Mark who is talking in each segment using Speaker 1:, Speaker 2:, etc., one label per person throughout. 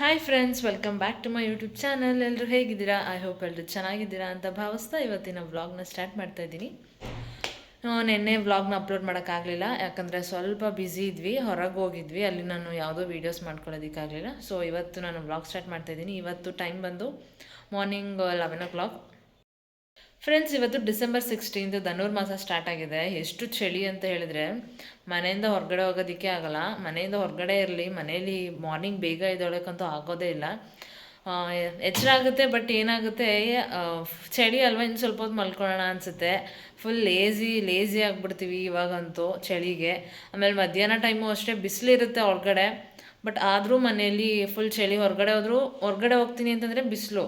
Speaker 1: Hi friends welcome back to my YouTube channel ಎಲ್ಲರೂ ಹೇಗಿದ್ದೀರಾ? I hope ಎಲ್ಲರೂ ಚೆನ್ನಾಗಿದ್ದೀರಾ ಅಂತ ಭಾವಿಸ್ತಾ ಇವತ್ತಿನ ವ್ಲಾಗ್ನ ಸ್ಟಾರ್ಟ್ ಮಾಡ್ತಾ ಇದ್ದೀನಿ. ನಿನ್ನೆ ವ್ಲಾಗ್ನ ಅಪ್ಲೋಡ್ ಮಾಡೋಕ್ಕಾಗಲಿಲ್ಲ ಯಾಕಂದರೆ ಸ್ವಲ್ಪ ಬ್ಯುಸಿ ಇದ್ವಿ, ಹೊರಗೆ ಹೋಗಿದ್ವಿ. ಅಲ್ಲಿ ನಾನು ಯಾವುದೋ ವೀಡಿಯೋಸ್ ಮಾಡ್ಕೊಳ್ಳೋದಕ್ಕಾಗಲಿಲ್ಲ. ಸೊ ಇವತ್ತು ನಾನು ವ್ಲಾಗ್ ಸ್ಟಾರ್ಟ್ ಮಾಡ್ತಾ ಇದ್ದೀನಿ. ಇವತ್ತು ಟೈಮ್ ಬಂದು morning eleven o'clock friends ಇವತ್ತು ಡಿಸೆಂಬರ್ ಸಿಕ್ಸ್ಟೀನ್ತ್ ಧನುರ್ಮಾಸ ಸ್ಟಾರ್ಟ್ ಆಗಿದೆ. ಎಷ್ಟು ಚಳಿ ಅಂತ ಹೇಳಿದ್ರೆ, ಮನೆಯಿಂದ ಹೊರಗಡೆ ಹೋಗೋದಕ್ಕೆ ಆಗಲ್ಲ. ಮನೆಯಿಂದ ಹೊರಗಡೆ ಇರಲಿ, ಮನೇಲಿ ಮಾರ್ನಿಂಗ್ ಬೇಗ ಇದೊಳಕ್ಕಂತೂ ಆಗೋದೇ ಇಲ್ಲ. ಎಚ್ಚರ ಆಗುತ್ತೆ ಬಟ್ ಏನಾಗುತ್ತೆ ಚಳಿ ಅಲ್ವಾ ಇನ್ನು ಸ್ವಲ್ಪ ಹೊತ್ತು ಮಲ್ಕೊಳ್ಳೋಣ ಅನಿಸುತ್ತೆ. ಫುಲ್ ಲೇಜಿ ಲೇಜಿ ಆಗಿಬಿಡ್ತೀವಿ ಇವಾಗಂತೂ ಚಳಿಗೆ. ಆಮೇಲೆ ಮಧ್ಯಾಹ್ನ ಟೈಮು ಅಷ್ಟೇ ಬಿಸಿಲಿರುತ್ತೆ ಹೊರಗಡೆ ಬಟ್ ಆದರೂ ಮನೆಯಲ್ಲಿ ಫುಲ್ ಚಳಿ, ಹೊರಗಡೆ ಹೋದರೂ, ಹೊರಗಡೆ ಹೋಗ್ತೀನಿ ಅಂತಂದರೆ ಬಿಸಿಲು.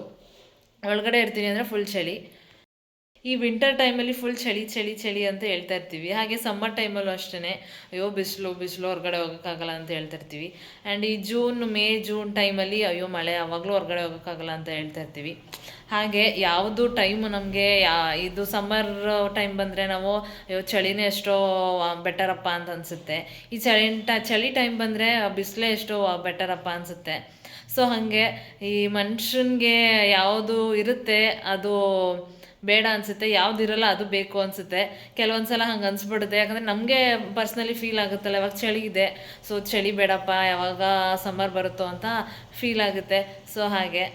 Speaker 1: ಒಳಗಡೆ ಇರ್ತೀನಿ ಅಂದರೆ ಫುಲ್ ಚಳಿ. ಈ ವಿಂಟರ್ ಟೈಮಲ್ಲಿ ಫುಲ್ ಚಳಿ ಚಳಿ ಚಳಿ ಅಂತ ಹೇಳ್ತಾ ಇರ್ತೀವಿ. ಹಾಗೆ ಸಮ್ಮರ್ ಟೈಮಲ್ಲೂ ಅಷ್ಟೇ ಅಯ್ಯೋ, ಬಿಸಿಲು ಬಿಸಿಲು, ಹೊರಗಡೆ ಹೋಗೋಕ್ಕಾಗಲ್ಲ ಅಂತ ಹೇಳ್ತಾ ಇರ್ತೀವಿ. ಆ್ಯಂಡ್ ಈ ಜೂನ್ ಮೇ ಜೂನ್ ಟೈಮಲ್ಲಿ ಅಯ್ಯೋ, ಮಳೆ ಯಾವಾಗಲೂ ಹೊರಗಡೆ ಹೋಗೋಕ್ಕಾಗಲ್ಲ ಅಂತ ಹೇಳ್ತಾ ಇರ್ತೀವಿ. ಹಾಗೆ ಯಾವುದು ಟೈಮು ನಮಗೆ ಯಾ, ಇದು ಸಮ್ಮರ್ ಟೈಮ್ ಬಂದರೆ ನಾವು, ಅಯ್ಯೋ, ಚಳಿನೇ ಎಷ್ಟೋ ಬೆಟರಪ್ಪ ಅಂತ ಅನಿಸುತ್ತೆ. ಈ ಚಳಿ ಚಳಿ ಟೈಮ್ ಬಂದರೆ ಬಿಸಿಲೇ ಎಷ್ಟೋ ಬೆಟರಪ್ಪ ಅನಿಸುತ್ತೆ. ಸೊ ಹಾಗೆ ಈ ಮನುಷ್ಯನಿಗೆ ಯಾವುದು ಇರುತ್ತೆ, ಅದು ಬೇಡ ಅನಿಸುತ್ತೆ ಯಾವುದಿರಲ್ಲ ಅದು ಬೇಕು ಅನಿಸುತ್ತೆ. ಕೆಲವೊಂದು ಸಲ ಹಂಗೆ ಅನ್ಸ್ಬಿಡುತ್ತೆ. ಯಾಕಂದರೆ ನಮಗೆ ಪರ್ಸ್ನಲಿ ಫೀಲ್ ಆಗುತ್ತಲ್ಲ, ಇವಾಗ ಚಳಿ ಇದೆ. ಸೊ ಚಳಿ ಬೇಡಪ್ಪ, ಯಾವಾಗ ಸಮ್ಮರ್ ಬರುತ್ತೋ ಅಂತ ಫೀಲ್ ಆಗುತ್ತೆ. ಸೊ ಹಾಗೆ.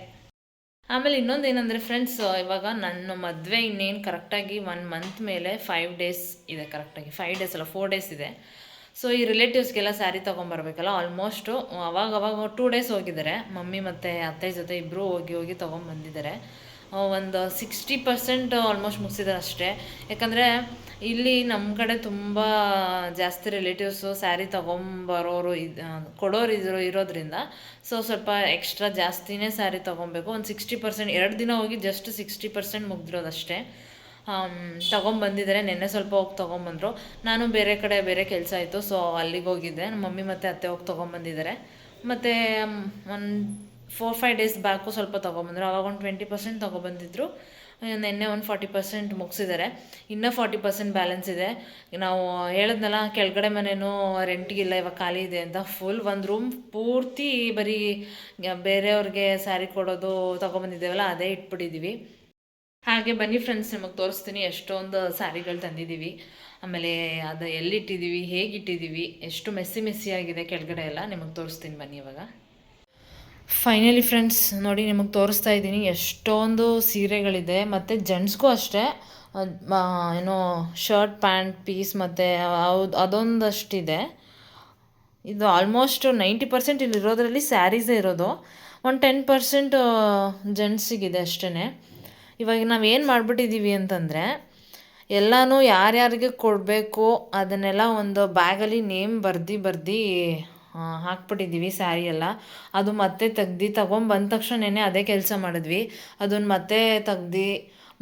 Speaker 1: ಆಮೇಲೆ ಇನ್ನೊಂದು ಏನಂದರೆ ಫ್ರೆಂಡ್ಸ್ ಇವಾಗ ನನ್ನ ಮದುವೆ ಇನ್ನೇನು ಕರೆಕ್ಟಾಗಿ ಒನ್ ಮಂತ್ ಮೇಲೆ ಫೈವ್ ಡೇಸ್ ಇದೆ ಕರೆಕ್ಟಾಗಿ ಫೈವ್ ಡೇಸ್ ಅಲ್ಲ ಫೋರ್ ಡೇಸ್ ಇದೆ. ಸೊ ಈ ರಿಲೇಟಿವ್ಸ್ಗೆಲ್ಲ ಸ್ಯಾರಿ ತೊಗೊಂಬರ್ಬೇಕಲ್ಲ ಆಲ್ಮೋಸ್ಟು ಅವಾಗ ಅವಾಗ ಟೂ ಡೇಸ್ ಹೋಗಿದ್ದಾರೆ. ಮಮ್ಮಿ ಮತ್ತು ಅತ್ತೆ ಜೊತೆ ಇಬ್ಬರು ಹೋಗಿ ಹೋಗಿ ತೊಗೊಂಬಂದಿದ್ದಾರೆ. ಒಂದು ಸಿಕ್ಸ್ಟಿ ಪರ್ಸೆಂಟ್ ಆಲ್ಮೋಸ್ಟ್ ಮುಗಿಸಿದ್ದಾರೆ ಅಷ್ಟೇ. ಯಾಕಂದರೆ ಇಲ್ಲಿ ನಮ್ಮ ಕಡೆ ತುಂಬ ಜಾಸ್ತಿ ರಿಲೇಟಿವ್ಸು ಸ್ಯಾರಿ ತೊಗೊಂಬರೋರು ಇದು ಕೊಡೋರು ಇದ್ರು, ಇರೋದ್ರಿಂದ ಸೊ ಸ್ವಲ್ಪ ಎಕ್ಸ್ಟ್ರಾ ಜಾಸ್ತಿನೇ ಸ್ಯಾರಿ ತೊಗೊಬೇಕು. ಒಂದು ಸಿಕ್ಸ್ಟಿ ಪರ್ಸೆಂಟ್ ಎರಡು ದಿನ ಹೋಗಿ ಜಸ್ಟ್ ಸಿಕ್ಸ್ಟಿ ಪರ್ಸೆಂಟ್ ಮುಗ್ದಿರೋದಷ್ಟೇ ತೊಗೊಂಬಂದಿದ್ದಾರೆ ನಿನ್ನೆ ಸ್ವಲ್ಪ ಹೋಗಿ ತೊಗೊಂಬಂದರು. ನಾನು ಬೇರೆ ಕಡೆ ಬೇರೆ ಕೆಲಸ ಆಯಿತು ಸೊ ಅಲ್ಲಿಗೆ ಹೋಗಿದ್ದೆ. ನಮ್ಮ ಮಮ್ಮಿ ಮತ್ತು ಅತ್ತೆ ಹೋಗಿ ತೊಗೊಂಬಂದಿದ್ದಾರೆ ಮತ್ತು ಒಂದು ಫೋರ್ ಫೈವ್ ಡೇಸ್ ಬ್ಯಾಕು ಸ್ವಲ್ಪ ತೊಗೊಬಂದರು. ಅವಾಗ ಒಂದು ಟ್ವೆಂಟಿ ಪರ್ಸೆಂಟ್ ತೊಗೊಬಂದಿದ್ರು. ನಿನ್ನೆ ಒಂದು ಫಾರ್ಟಿ ಪರ್ಸೆಂಟ್ ಮುಗಿಸಿದ್ದಾರೆ ಇನ್ನೂ ಫಾರ್ಟಿ ಪರ್ಸೆಂಟ್ ಬ್ಯಾಲೆನ್ಸ್ ಇದೆ. ನಾವು ಹೇಳಿದ್ನಲ್ಲ, ಕೆಳಗಡೆ ಮನೇನೂ ರೆಂಟ್ಗಿಲ್ಲ ಇವಾಗ ಖಾಲಿ ಇದೆ ಅಂತ. ಫುಲ್ ಒಂದು ರೂಮ್ ಪೂರ್ತಿ ಬರೀ ಬೇರೆಯವ್ರಿಗೆ ಸ್ಯಾರಿ ಕೊಡೋದು ತೊಗೊಬಂದಿದ್ದೇವಲ್ಲ, ಅದೇ ಇಟ್ಬಿಟ್ಟಿದ್ದೀವಿ ಹಾಗೆ ಬನ್ನಿ ಫ್ರೆಂಡ್ಸ್ ನಿಮಗೆ ತೋರಿಸ್ತೀನಿ ಎಷ್ಟೊಂದು ಸ್ಯಾರಿಗಳು ತಂದಿದ್ದೀವಿ ಆಮೇಲೆ ಅದು ಎಲ್ಲಿಟ್ಟಿದ್ದೀವಿ ಹೇಗಿಟ್ಟಿದ್ದೀವಿ ಎಷ್ಟು ಮೆಸ್ಸಿ ಮೆಸ್ಸಿ ಆಗಿದೆ ಕೆಳಗಡೆ ಎಲ್ಲ ನಿಮಗೆ ತೋರಿಸ್ತೀನಿ ಬನ್ನಿ ಇವಾಗ. ಫೈನಲಿ ಫ್ರೆಂಡ್ಸ್ ನೋಡಿ ನಿಮಗೆ ತೋರಿಸ್ತಾ ಇದ್ದೀನಿ. ಎಷ್ಟೊಂದು ಸೀರೆಗಳಿದೆ. ಮತ್ತು ಜೆಂಟ್ಸ್ಗೂ ಅಷ್ಟೇ. ಏನು ಶರ್ಟ್ ಪ್ಯಾಂಟ್ ಪೀಸ್ ಮತ್ತು ಹೌದು, ಅದೊಂದಷ್ಟಿದೆ. ಇದು ಆಲ್ಮೋಸ್ಟ್ ನೈಂಟಿ ಪರ್ಸೆಂಟ್ ಇಲ್ಲಿ ಇರೋದ್ರಲ್ಲಿ ಸ್ಯಾರೀಸೇ ಇರೋದು. ಒಂದು ಟೆನ್ ಪರ್ಸೆಂಟ್ ಜೆಂಟ್ಸಿಗಿದೆ ಅಷ್ಟೇ ಇವಾಗ ನಾವು ಏನು ಮಾಡಿಬಿಟ್ಟಿದ್ದೀವಿ ಅಂತಂದರೆ, ಎಲ್ಲನೂ ಯಾರ್ಯಾರಿಗೆ ಕೊಡಬೇಕು, ಅದನ್ನೆಲ್ಲ ಒಂದು ಬ್ಯಾಗಲ್ಲಿ ನೇಮ್ ಬರ್ದು ಬರ್ದು ಹಾಕ್ಬಿಟ್ಟಿದ್ದೀವಿ ಸ್ಯಾರಿ ಎಲ್ಲ. ಅದು ಮತ್ತೆ ತೆಗ್ದು ತೊಗೊಂಬಂದ ತಕ್ಷಣನೇ ಅದೇ ಕೆಲಸ ಮಾಡಿದ್ವಿ. ಅದನ್ನು ಮತ್ತೆ ತೆಗ್ದು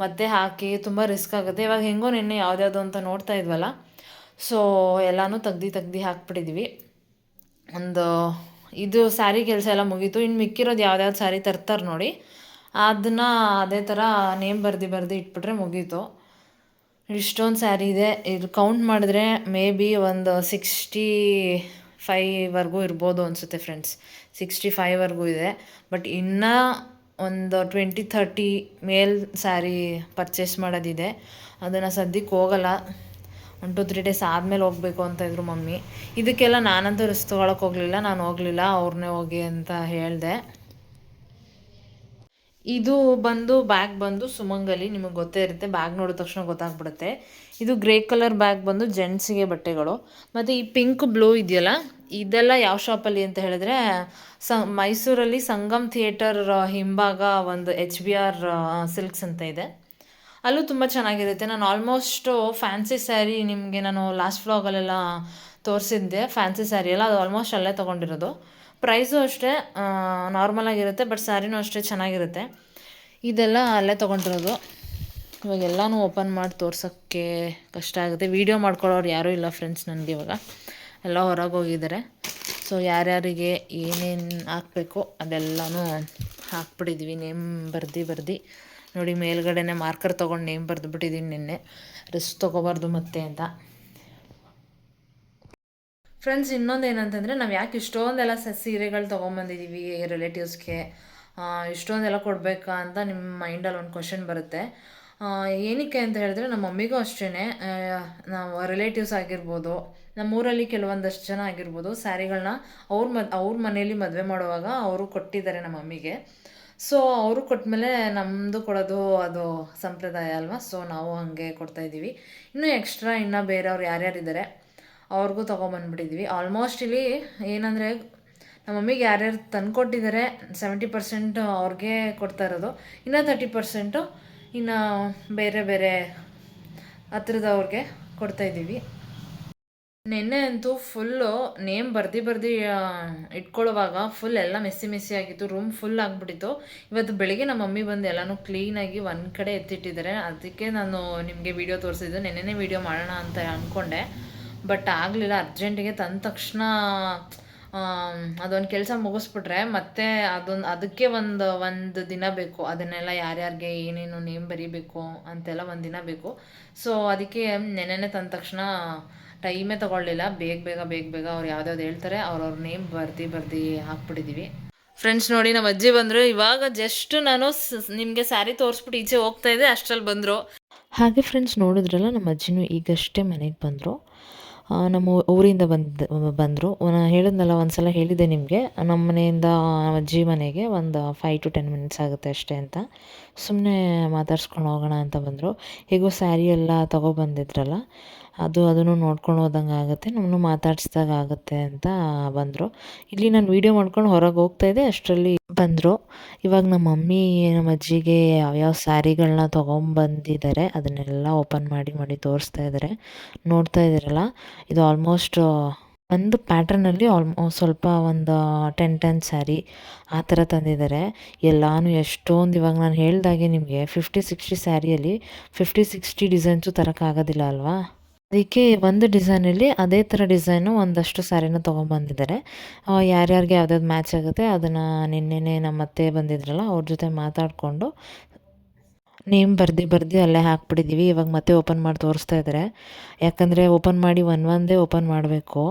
Speaker 1: ಮತ್ತೆ ಹಾಕಿ ತುಂಬ ರಿಸ್ಕ್ ಆಗುತ್ತೆ. ಇವಾಗ ಹೆಂಗೋ ನಿನ್ನೆ ಯಾವುದ್ಯಾವ್ದು ಅಂತ ನೋಡ್ತಾ ಇದ್ವಲ್ಲ. ಸೊ ಎಲ್ಲನೂ ತೆಗ್ದು ತೆಗ್ದು ಹಾಕ್ಬಿಟ್ಟಿದ್ವಿ ಒಂದು ಇದು ಸ್ಯಾರಿ ಕೆಲಸ ಎಲ್ಲ ಮುಗೀತು. ಇನ್ನು ಮಿಕ್ಕಿರೋದು ಯಾವ್ದ್ಯಾವ್ದು ಸ್ಯಾರಿ ತರ್ತಾರೆ ನೋಡಿ. ಅದನ್ನು ಅದೇ ಥರ ನೇಮ್ ಬರ್ದು ಬರ್ದು ಇಟ್ಬಿಟ್ರೆ ಮುಗೀತು. ಇಷ್ಟೊಂದು ಸ್ಯಾರಿ ಇದೆ. ಇದು ಕೌಂಟ್ ಮಾಡಿದ್ರೆ ಮೇ ಬಿ ಒಂದು ಸಿಕ್ಸ್ಟಿ ಫೈವರೆಗೂ ಇರ್ಬೋದು ಅನಿಸುತ್ತೆ ಫ್ರೆಂಡ್ಸ್ ಸಿಕ್ಸ್ಟಿ ಫೈವ್ವರೆಗೂ ಇದೆ. ಬಟ್ ಇನ್ನೂ ಒಂದು ಟ್ವೆಂಟಿ ಥರ್ಟಿ ಮೇಲ್ ಸ್ಯಾರಿ ಪರ್ಚೇಸ್ ಮಾಡೋದಿದೆ. ಅದನ್ನು ಸದ್ಯಕ್ಕೆ ಹೋಗಲ್ಲ. ಒನ್ ಟು ತ್ರೀ ಡೇಸ್ ಆದಮೇಲೆ ಹೋಗಬೇಕು ಅಂತ ಇದ್ರು ಮಮ್ಮಿ. ಇದಕ್ಕೆಲ್ಲ ನಾನಂತೂ ರಿಸ್ಕ್ ತೊಗೊಳಕ್ಕೆ ಹೋಗಲಿಲ್ಲ, ನಾನು ಹೋಗಲಿಲ್ಲ ಅವ್ರನ್ನೇ ಹೋಗಿ ಅಂತ ಹೇಳಿದೆ. ಇದು ಬಂದು ಬ್ಯಾಗ್ ಬಂದು ಸುಮಂಗಲಿ ನಿಮಗೆ ಗೊತ್ತೇ ಇರುತ್ತೆ. ಬ್ಯಾಗ್ ನೋಡಿದ ತಕ್ಷಣ ಗೊತ್ತಾಗ್ಬಿಡುತ್ತೆ. ಇದು ಗ್ರೇ ಕಲರ್ ಬ್ಯಾಗ್ ಬಂದು ಜೆಂಟ್ಸಿಗೆ ಬಟ್ಟೆಗಳು. ಮತ್ತು ಈ ಪಿಂಕ್ ಬ್ಲೂ ಇದೆಯಲ್ಲ, ಇದೆಲ್ಲ ಯಾವ ಶಾಪಲ್ಲಿ ಅಂತ ಹೇಳಿದ್ರೆ, ಸ, ಮೈಸೂರಲ್ಲಿ ಸಂಗಮ್ ಥಿಯೇಟರ್ ಹಿಂಭಾಗ ಒಂದು ಎಚ್ ಬಿ ಆರ್ ಸಿಲ್ಕ್ಸ್ ಅಂತ ಇದೆ. ಅಲ್ಲೂ ತುಂಬ ಚೆನ್ನಾಗಿರುತ್ತೆ. ನಾನು ಆಲ್ಮೋಸ್ಟು ಫ್ಯಾನ್ಸಿ ಸ್ಯಾರಿ ನಿಮಗೆ ನಾನು ಲಾಸ್ಟ್ ಫ್ಲಾಗಲ್ಲೆಲ್ಲ ತೋರಿಸಿದ್ದೆ. ಫ್ಯಾನ್ಸಿ ಸ್ಯಾರಿ ಎಲ್ಲ ಅದು ಆಲ್ಮೋಸ್ಟ್ ಅಲ್ಲೇ ತೊಗೊಂಡಿರೋದು. ಪ್ರೈಸು ಅಷ್ಟೇ ನಾರ್ಮಲ್ ಆಗಿರುತ್ತೆ ಬಟ್ ಸ್ಯಾರಿನೂ ಅಷ್ಟೇ ಚೆನ್ನಾಗಿರುತ್ತೆ. ಇದೆಲ್ಲ ಅಲ್ಲೇ ತೊಗೊಂಡಿರೋದು. ಇವಾಗ ಎಲ್ಲನೂ ಓಪನ್ ಮಾಡಿ ತೋರ್ಸೋಕ್ಕೆ ಕಷ್ಟ ಆಗುತ್ತೆ. ವೀಡಿಯೋ ಮಾಡ್ಕೊಳ್ಳೋರು ಯಾರೂ ಇಲ್ಲ ಫ್ರೆಂಡ್ಸ್ ನನಗೆ ಇವಾಗ. ಎಲ್ಲ ಹೊರಗೆ ಹೋಗಿದ್ದಾರೆ. ಸೊ ಯಾರ್ಯಾರಿಗೆ ಏನೇನು ಹಾಕಬೇಕು ಅದೆಲ್ಲನೂ ಹಾಕ್ಬಿಟ್ಟಿದ್ವಿ. ನೇಮ್ ಬರ್ದು ಬರ್ದು. ನೋಡಿ, ಮೇಲ್ಗಡೆನೇ ಮಾರ್ಕರ್ ತೊಗೊಂಡು ನೇಮ್ ಬರೆದ್ಬಿಟ್ಟಿದ್ದೀನಿ ನಿನ್ನೆ. ರಿಸ್ಕ್ ತೊಗೋಬಾರ್ದು ಮತ್ತೆ ಅಂತ.
Speaker 2: ಫ್ರೆಂಡ್ಸ್ ಇನ್ನೊಂದು ಏನಂತಂದರೆ ನಾವು ಯಾಕೆ ಇಷ್ಟೊಂದೆಲ್ಲ ಸ ಸೀರೆಗಳು ತೊಗೊಂಬಂದಿದ್ದೀವಿ ರಿಲೇಟಿವ್ಸ್ಗೆ ಇಷ್ಟೊಂದೆಲ್ಲ ಕೊಡಬೇಕಾ ಅಂತ ನಿಮ್ಮ ಮೈಂಡಲ್ಲಿ ಒಂದು ಕ್ವಶನ್ ಬರುತ್ತೆ. ಏನಕ್ಕೆ ಅಂತ ಹೇಳಿದ್ರೆ ನಮ್ಮ ಮಮ್ಮಿಗೂ ಅಷ್ಟೇ ನಾವು ರಿಲೇಟಿವ್ಸ್ ಆಗಿರ್ಬೋದು, ನಮ್ಮೂರಲ್ಲಿ ಕೆಲವೊಂದಷ್ಟು ಜನ ಆಗಿರ್ಬೋದು ಸ್ಯಾರಿಗಳನ್ನ ಅವ್ರ ಮದ್ ಅವ್ರ ಮನೇಲಿ ಮದುವೆ ಮಾಡುವಾಗ ಅವರು ಕೊಟ್ಟಿದ್ದಾರೆ ನಮ್ಮ ಮಮ್ಮಿಗೆ. ಸೊ ಅವರು ಕೊಟ್ಟಮೇಲೆ ನಮ್ಮದು ಕೊಡೋದು ಅದು ಸಂಪ್ರದಾಯ ಅಲ್ವಾ? ಸೊ ನಾವು ಹಾಗೆ ಕೊಡ್ತಾಯಿದ್ದೀವಿ ಇನ್ನೂ ಎಕ್ಸ್ಟ್ರಾ ಇನ್ನೂ ಬೇರೆಯವ್ರು ಯಾರ್ಯಾರಿದ್ದಾರೆ? ಅವ್ರಿಗೂ ತೊಗೊಂಬಂದ್ಬಿಟ್ಟಿದ್ವಿ. ಆಲ್ಮೋಸ್ಟ್ ಇಲ್ಲಿ ಏನಂದರೆ ನಮ್ಮ ಮಮ್ಮಿಗೆ ಯಾರ್ಯಾರು ತಂದುಕೊಟ್ಟಿದ್ದಾರೆ ಸೆವೆಂಟಿ ಪರ್ಸೆಂಟ್ ಅವ್ರಿಗೆ ಕೊಡ್ತಾ ಇರೋದು. ಇನ್ನೂ ತರ್ಟಿ ಪರ್ಸೆಂಟು ಇನ್ನು ಬೇರೆ ಬೇರೆ ಹತ್ರದವ್ರಿಗೆ ಕೊಡ್ತಾಯಿದ್ದೀವಿ ನಿನ್ನೆ ಅಂತೂ ಫುಲ್ಲು ನೇಮ್ ಬರ್ದು ಬರ್ದಿ ಇಟ್ಕೊಳ್ಳುವಾಗ ಫುಲ್ ಎಲ್ಲ ಮೆಸ್ಸಿ ಮೆಸ್ಸಿ ಆಗಿತ್ತು. ರೂಮ್ ಫುಲ್ ಆಗಿಬಿಟ್ಟಿತ್ತು. ಇವತ್ತು ಬೆಳಿಗ್ಗೆ ನಮ್ಮ ಮಮ್ಮಿ ಬಂದು ಎಲ್ಲನೂ ಕ್ಲೀನಾಗಿ ಒಂದು ಕಡೆ ಎತ್ತಿಟ್ಟಿದ್ದಾರೆ. ಅದಕ್ಕೆ ನಾನು ನಿಮಗೆ ವಿಡಿಯೋ ತೋರಿಸಿದ್ದು. ನೆನ್ನೆನೇ ವೀಡಿಯೋ ಮಾಡೋಣ ಅಂತ ಅಂದ್ಕೊಂಡೆ ಬಟ್ ಆಗಲಿಲ್ಲ, ಅರ್ಜೆಂಟಿಗೆ ತಂದ ತಕ್ಷಣ ಅದೊಂದು ಕೆಲಸ ಮುಗಿಸ್ಬಿಟ್ರೆ ಮತ್ತೆ ಅದೊಂದು, ಅದಕ್ಕೆ ಒಂದು ಒಂದು ದಿನ ಬೇಕು. ಅದನ್ನೆಲ್ಲ ಯಾರ್ಯಾರಿಗೆ ಏನೇನು ನೇಮ್ ಬರೀಬೇಕು ಅಂತೆಲ್ಲ ಒಂದು ದಿನ ಬೇಕು. ಸೊ ಅದಕ್ಕೆ ನೆನೆನೆ ತಂದ ತಕ್ಷಣ ಟೈಮೇ ತೊಗೊಳ್ಳಿಲ್ಲ. ಬೇಗ ಬೇಗ ಬೇಗ ಬೇಗ ಅವ್ರು ಯಾವ್ದಾವ್ದು ಹೇಳ್ತಾರೆ, ಅವ್ರವ್ರ ನೇಮ್ ಬರ್ದು ಬರ್ದು ಹಾಕ್ಬಿಟ್ಟಿದ್ದೀವಿ ಫ್ರೆಂಡ್ಸ್ ನೋಡಿ ನಮ್ಮ ಅಜ್ಜಿ ಬಂದರು. ಇವಾಗ ಜಸ್ಟ್ ನಾನು ನಿಮಗೆ ಸ್ಯಾರಿ ತೋರಿಸ್ಬಿಟ್ಟು ಈಚೆ ಹೋಗ್ತಾ ಇದ್ದೆ, ಅಷ್ಟರಲ್ಲಿ ಬಂದರು.
Speaker 1: ಹಾಗೆ ಫ್ರೆಂಡ್ಸ್ ನೋಡಿದ್ರಲ್ಲ ನಮ್ಮ ಅಜ್ಜಿನೂ ಈಗಷ್ಟೇ ಮನೆಗೆ ಬಂದರು. ನಮ್ಮ ಊರಿಂದ ಬಂದು, ಬಂದರು. ನಾನು ಹೇಳಿದ್ನಲ್ಲ ಒಂದು ಸಲ ಹೇಳಿದ್ದೆ ನಿಮಗೆ. ನಮ್ಮ ಮನೆಯಿಂದ ಅಜ್ಜಿ ಮನೆಗೆ ಒಂದು ಫೈವ್ ಟು ಟೆನ್ ಮಿನಿಟ್ಸ್ ಆಗುತ್ತೆ ಅಷ್ಟೇ ಅಂತ. ಸುಮ್ಮನೆ ಮಾತಾಡ್ಸ್ಕೊಂಡು ಹೋಗೋಣ ಅಂತ ಬಂದರು. ಹೇಗೋ ಸ್ಯಾರಿ ಎಲ್ಲ ತೊಗೊಬಂದಿದ್ರಲ್ಲ ಅದು ಅದನ್ನು ನೋಡ್ಕೊಂಡು ಹೋದಂಗೆ ಆಗುತ್ತೆ, ನಮ್ಮನ್ನು ಮಾತಾಡ್ಸ್ದಾಗ ಆಗುತ್ತೆ ಅಂತ ಬಂದರು. ಇಲ್ಲಿ ನಾನು ವೀಡಿಯೋ ಮಾಡ್ಕೊಂಡು ಹೊರಗೆ ಹೋಗ್ತಾ ಇದ್ದೆ, ಅಷ್ಟರಲ್ಲಿ ಬಂದರು. ಇವಾಗ ನಮ್ಮ ಮಮ್ಮಿ, ನಮ್ಮ ಅಜ್ಜಿಗೆ ಯಾವ್ಯಾವ ಸ್ಯಾರಿಗಳನ್ನ ತೊಗೊಂಬಂದಿದ್ದಾರೆ, ಅದನ್ನೆಲ್ಲ ಓಪನ್ ಮಾಡಿ ಮಾಡಿ ತೋರಿಸ್ತಾ ಇದ್ದಾರೆ. ನೋಡ್ತಾ ಇದ್ದೀರಲ್ಲ, ಇದು ಆಲ್ಮೋಸ್ಟ್ ಒಂದು ಪ್ಯಾಟ್ರನಲ್ಲಿ ಆಲ್ಮೋ ಸ್ವಲ್ಪ ಒಂದು ಟೆನ್ ಟೆನ್ ಸ್ಯಾರಿ ಆ ಥರ ತಂದಿದ್ದಾರೆ. ಎಲ್ಲಾನು ಎಷ್ಟೊಂದು ಇವಾಗ ನಾನು ಹೇಳ್ದಾಗೆ ನಿಮಗೆ ಫಿಫ್ಟಿ ಸಿಕ್ಸ್ಟಿ ಸ್ಯಾರಿಯಲ್ಲಿ ಫಿಫ್ಟಿ ಸಿಕ್ಸ್ಟಿ ಡಿಸೈನ್ಸು ತರೋಕ್ಕಾಗೋದಿಲ್ಲ ಅಲ್ವಾ? ಅದಕ್ಕೆ ಒಂದು ಡಿಸೈನಲ್ಲಿ ಅದೇ ಥರ ಡಿಸೈನು ಒಂದಷ್ಟು ಸ್ಯಾರಿನ ತೊಗೊಂಬಂದಿದ್ದಾರೆ ಯಾರ್ಯಾರಿಗೆ ಯಾವ್ದಾವ್ದು ಮ್ಯಾಚ್ ಆಗುತ್ತೆ ಅದನ್ನು ನಿನ್ನೆನೇ ನಮ್ಮ ಅತ್ತೆ ಬಂದಿದ್ರಲ್ಲ ಅವ್ರ ಜೊತೆ ಮಾತಾಡಿಕೊಂಡು ನೇಮ್ ಬರ್ದು ಬರ್ದು ಅಲ್ಲೇ ಹಾಕ್ಬಿಟ್ಟಿದ್ದೀವಿ ಇವಾಗ ಮತ್ತೆ ಓಪನ್ ಮಾಡಿ ತೋರಿಸ್ತಾ ಇದ್ದಾರೆ ಯಾಕಂದರೆ ಓಪನ್ ಮಾಡಿ ಒನ್ ಒಂದೇ ಓಪನ್ ಮಾಡಬೇಕು.